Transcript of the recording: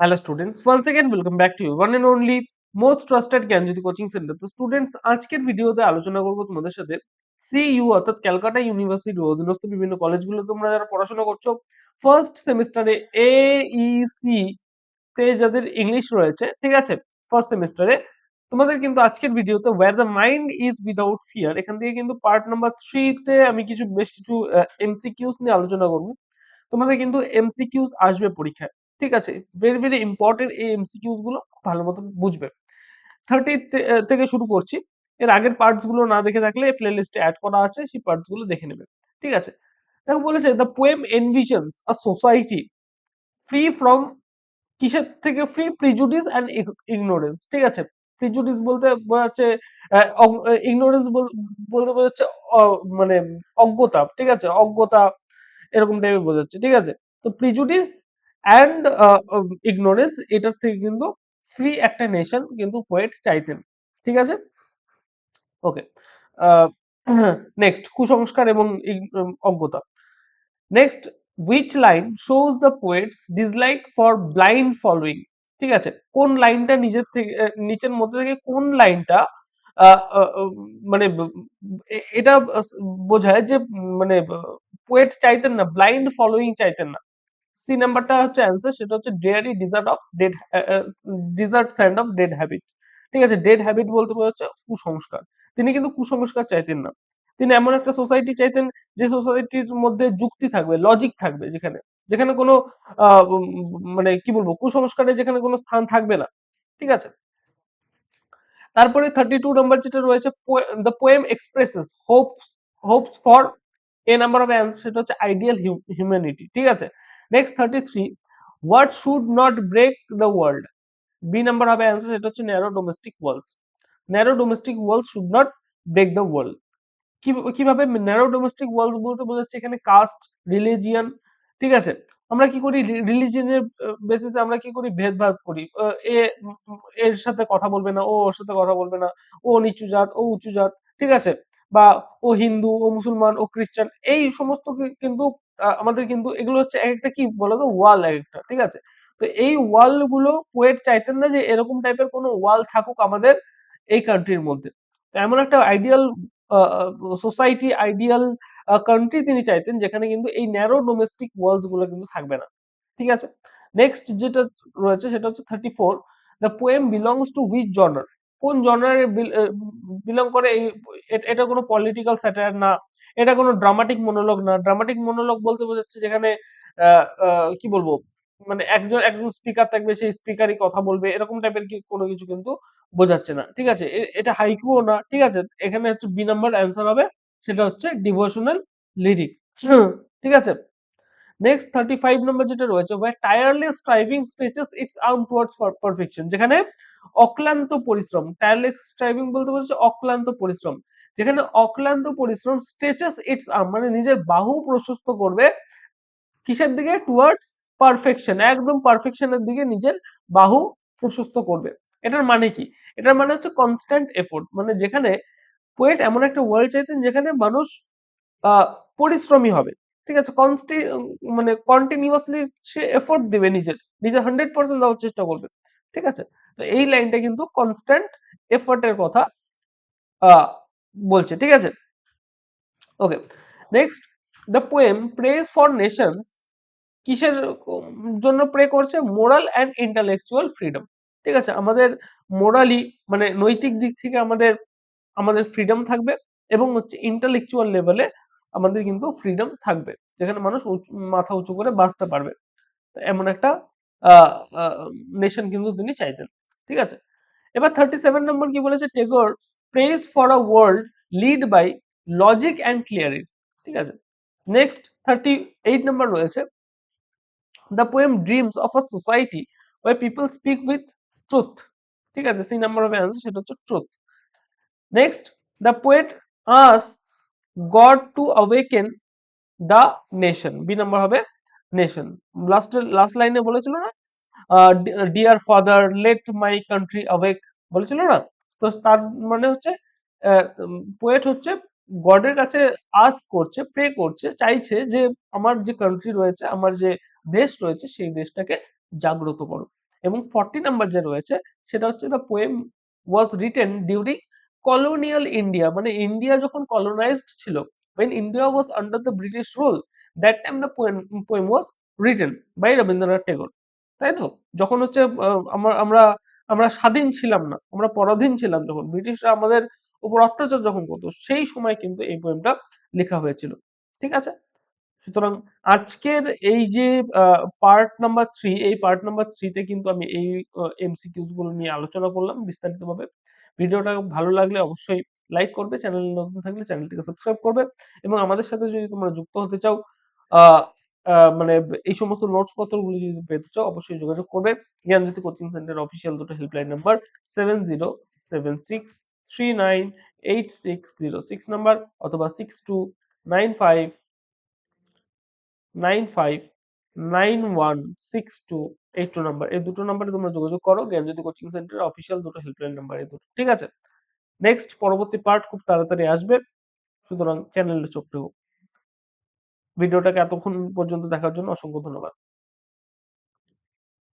Hello students once again welcome back to you one and only most trusted Gyanjyoti coaching centre তো students আজকের ভিডিওতে আলোচনা করব তোমাদের সাথে সিইউ অর্থাৎ ক্যালকাটা ইউনিভার্সিটির অধীনস্থ বিভিন্ন কলেজগুলো তোমরা যারা পড়াশোনা করছ ফার্স্ট সেমিস্টারে এইসি তে যাদের ইংলিশ রয়েছে, ঠিক আছে? ফার্স্ট সেমিস্টারে তোমাদের কিন্তু আজকের ভিডিওতে where the mind is without fear এখান থেকে কিন্তু পার্ট নাম্বার থ্রিতে আমি কিছু, বেশ কিছু এমসিকিউস নিয়ে আলোচনা করব। তোমাদের কিন্তু এমসিকিউস আসবে পরীক্ষায়। ঠিক আছে? ভেরি ভেরি ইম্পর্টেন্ট এই এমসিকিউসগুলো ভালো মতো বুঝবে। থার্টি থেকে শুরু করছি। এর আগের পার্টসগুলো না দেখে থাকলে প্লে লিস্টে অ্যাড করা আছে, সেই পার্টসগুলো দেখে নেবে। ঠিক আছে? দেখো বলেছে the poem envisions a society free from কিসের থেকে? ফ্রি প্রিজুডিস অ্যান্ড ইগনোরেন্স ঠিক আছে? প্রিজুডিস বলতে বোঝাচ্ছে ইগনোরেন্স বলতে বোঝাচ্ছে মানে অজ্ঞতা। ঠিক আছে? অজ্ঞতা এরকম টাইপের বোঝাচ্ছে ঠিক আছে? তো প্রিজুডিস অ্যান্ড ইগনোরেন্স এটার থেকে কিন্তু ফ্রি একটা নেশন কিন্তু পোয়েট চাইতেন। ঠিক আছে? ওকে নেক্সট কুসংস্কার এবং অজ্ঞতা। Next which line shows the poet's dislike for blind following ঠিক আছে? কোন লাইনটা নিজের থেকে নিচের মধ্যে থেকে কোন লাইনটা মানে এটা বোঝায় যে মানে পোয়েট চাইতেন না ব্লাইন্ড ফলোয়িং চাইতেন না। সি নাম্বারটা হচ্ছে অ্যান্সার সেটা হচ্ছে dreary desert of dead desert sand of dead habit ঠিক আছে ডেড হ্যাবিট বলতে বোঝাচ্ছে কুসংস্কার। তিনি কিন্তু কুসংস্কার চাইতেন না। তিনি এমন একটা সোসাইটি চাইতেন যে সোসাইটির মধ্যে যুক্তি থাকবে লজিক থাকবে যেখানে। যেখানে কোনো মানে কি বলব, কুসংস্কারে যেখানে কোনো স্থান থাকবে না। ঠিক আছে? তারপরে থার্টি টু নাম্বার যেটা রয়েছে the poem expresses hopes hopes for A number of answer সেটা হচ্ছে আইডিয়াল হিউম্যানিটি ঠিক আছে? Next thirty three what should not break the world B number হবে অ্যান্সার সেটা হচ্ছে narrow domestic walls narrow domestic walls should not break the world কীভাবে narrow domestic walls বলতে বোঝাচ্ছে? এখানে কাস্ট রিলিজিয়ান ঠিক আছে? আমরা কি করি? রিলিজিয়নের বেসিসে আমরা কি করি? ভেদভাব করি। এ এর সাথে কথা বলবে না, ও ওর সাথে কথা বলবে না, ও নিচু জাত, ও উঁচু জাত, ঠিক আছে? বা ও হিন্দু, ও মুসলমান, ও খ্রিস্টান, এই সমস্ত কিন্তু আমাদের কিন্তু এগুলো হচ্ছে এক একটা কি বলতো, ওয়াল এক একটা, ঠিক আছে? তো এই ওয়ালগুলো পোয়েট চাইতেন না যে এরকম টাইপের কোনো ওয়াল থাকুক আমাদের এই কান্ট্রির মধ্যে। তো এমন একটা আইডিয়াল সোসাইটি আইডিয়াল কান্ট্রি তিনি চাইতেন যেখানে কিন্তু এই ন্যারো ডোমেস্টিক ওয়ালসগুলো কিন্তু থাকবে না, ঠিক আছে? নেক্সট যেটা রয়েছে সেটা হচ্ছে thirty four the poem belongs to which genre কোন জনারে বিলং করে এই এটা কোনো পলিটিক্যাল স্যাটায়ার না এটা কোনো ড্রামাটিক মনোলগ না। ড্রামাটিক মনোলগ বলতে বোঝাচ্ছে যেখানে কি বলব মানে একজন একজন স্পিকার থাকবে সেই স্পিকারই কথা বলবে এরকম টাইপের কি কোনো কিছু কিন্তু বোঝাচ্ছে না। ঠিক আছে? এটা হাইকুও না ঠিক আছে? এখানে হচ্ছে বি নাম্বার অ্যান্সার হবে সেটা হচ্ছে ডিভোশনাল লিরিক ঠিক আছে? নেক্সট থার্টি ফাইভ নম্বর যেটা রয়েছে where tireless striving stretches its arms towards perfection যেখানে অক্লান্ত পরিশ্রম টায়ারলেস স্ট্রাইভিং বলতে বলছে অক্লান্ত পরিশ্রম, যেখানে অক্লান্ত পরিশ্রম স্ট্রেচেস ইটস আর্ম মানে নিজের বাহু প্রশস্ত করবে কিসের দিকে? টুয়ার্ডস পারফেকশন একদম পারফেকশনের দিকে নিজের বাহু প্রশস্ত করবে। এটার মানে কি? এটার মানে হচ্ছে কনস্ট্যান্ট এফোর্ট মানে যেখানে পোয়েট এমন একটা ওয়ার্ল্ড চাইতেন যেখানে মানুষ পরিশ্রমী হবে। ঠিক আছে কনস্টি মানে কন্টিনিউয়াসলি সে এফোর্ট দিবে নিজের নিজের হান্ড্রেড পার্সেন্ট দেওয়ার চেষ্টা করবে, ঠিক আছে? তো এই লাইনটা কিন্তু কনস্ট্যান্ট এফোর্টের কথা বলছে, ঠিক আছে? Okay next the poem prays for nations কিসের জন্য প্রে করছে? মোরাল অ্যান্ড ইন্টালেকচুয়াল ফ্রিডম ঠিক আছে? আমাদের মোরালি মানে নৈতিক দিক থেকে আমাদের আমাদের ফ্রিডম থাকবে এবং হচ্ছে ইন্টালেকচুয়াল লেভেলে আমাদের কিন্তু ফ্রিডম থাকবে। যেখানে মানুষ মাথা উঁচু করে বাঁচতে পারবে। এমন একটা নেশন কিন্তু তিনি চাইতেন। ঠিক আছে? এবার থার্টি সেভেন নম্বর কি বলেছে? Tagore prays for a world led by logic and clarity ঠিক আছে? নেক্সট থার্টি এইট নম্বর রয়েছে। The poem dreams of a society where people speak with truth ঠিক আছে? সি নাম্বার অফ অ্যান্সার সেটা হচ্ছে truth next the poet us God to awaken the nation B number হবে nation last last লাইনে বলেছিল না? Dear father let my country awake বলেছিল না? তো তার মানে হচ্ছে পোয়েট হচ্ছে গডের কাছে আজ করছে প্রে করছে, চাইছে যে আমার যে কান্ট্রি রয়েছে, আমার যে দেশ রয়েছে, সেই দেশটাকে জাগ্রত করো এবং ফর্টি নাম্বার যে রয়েছে, সেটা হচ্ছে the poem was written during colonial India মানে ইন্ডিয়া যখন কলোনাইজড ছিল when India was under the British rule that time the poem, poem was written by Rabindranath Tagore তাই তো? যখন হচ্ছে আমরা আমরা আমরা স্বাধীন ছিলাম না আমরা পরাধীন ছিলাম যখন ব্রিটিশরা আমাদের উপর অত্যাচার যখন করতো সেই সময় কিন্তু এই পোয়েমটা লেখা হয়েছিল ঠিক আছে? সুতরাং আজকের এই যে পার্ট নাম্বার থ্রি এই পার্ট নাম্বার থ্রিতে কিন্তু আমি এই এমসিকিউজগুলো নিয়ে আলোচনা করলাম বিস্তারিতভাবে। ভিডিওটা ভালো লাগলে অবশ্যই লাইক করবে, চ্যানেল নতুন থাকলে চ্যানেলটিকে সাবস্ক্রাইব করবে এবং আমাদের সাথে যদি তোমরা যুক্ত হতে চাও মানে এই সমস্ত নোটস পত্রগুলো যদি পেতে চাও, অবশ্যই যোগাযোগ করবে। জ্ঞানজ্যোতি কোচিং সেন্টার অফিসিয়াল দুটো helpline number seven zero seven six three nine eight six zero six number অথবা six two nine five nine five nine one six two two number এই দুটো নাম্বারে তোমরা যোগাযোগ করো কোচিং অফিসিয়াল দুটো হেল্পলাইন নাম্বার দুটো, ঠিক আছে? নেক্সট পরবর্তী পার্ট খুব তাড়াতাড়ি আসবে, সুতরাং চোখ রেখো। ভিডিওটাকে এতক্ষণ পর্যন্ত দেখার জন্য অসংখ্য ধন্যবাদ।